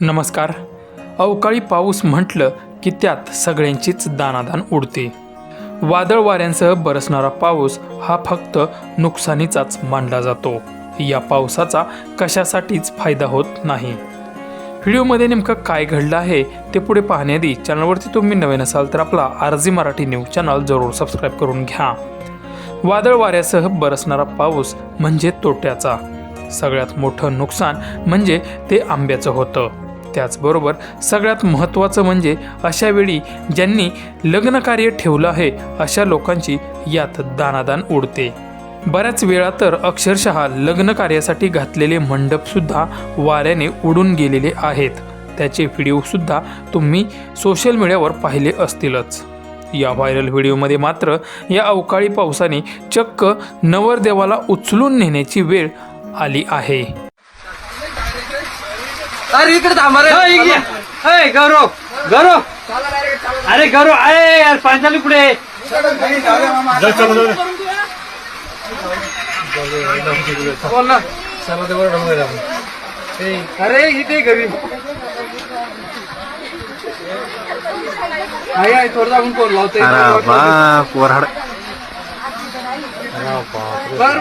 नमस्कार. अवकाळी पाऊस म्हटलं की त्यात सगळ्यांचीच दानादान उडते. वादळ वाऱ्यांसह बरसणारा पाऊस हा फक्त नुकसानीचाच मानला जातो. या पावसाचा कशासाठीच फायदा होत नाही. व्हिडिओमध्ये नेमकं काय घडलं आहे ते पुढे पाहण्याआधी चॅनलवरती तुम्ही नवीन असाल तर आपला आरजी मराठी न्यूज चॅनल जरूर सबस्क्राईब करून घ्या. वादळ वाऱ्यासह बरसणारा पाऊस म्हणजे तोट्याचा. सगळ्यात मोठं नुकसान म्हणजे ते आंब्याचं होतं. त्याचबरोबर सगळ्यात महत्त्वाचं म्हणजे अशा वेळी ज्यांनी लग्नकार्य ठेवलं आहे अशा लोकांची यात दानादान उडते. बऱ्याच वेळा तर अक्षरशः लग्न कार्यासाठी घातलेले मंडपसुद्धा वाऱ्याने उडून गेलेले आहेत. त्याचे व्हिडिओसुद्धा तुम्ही सोशल मीडियावर पाहिले असतीलच. या व्हायरल व्हिडिओमध्ये मात्र या अवकाळी पावसाने चक्क नवरदेवाला उचलून नेण्याची वेळ आली आहे. अरे इकडे थांबा रे. अय गौरव गौरव. अरे गौरव अरे यार पांचाली पुढे बोल ना. अरे इथे घरी. आहे थोडं जाऊन कोण लावतोय? अरे बाप वराड बर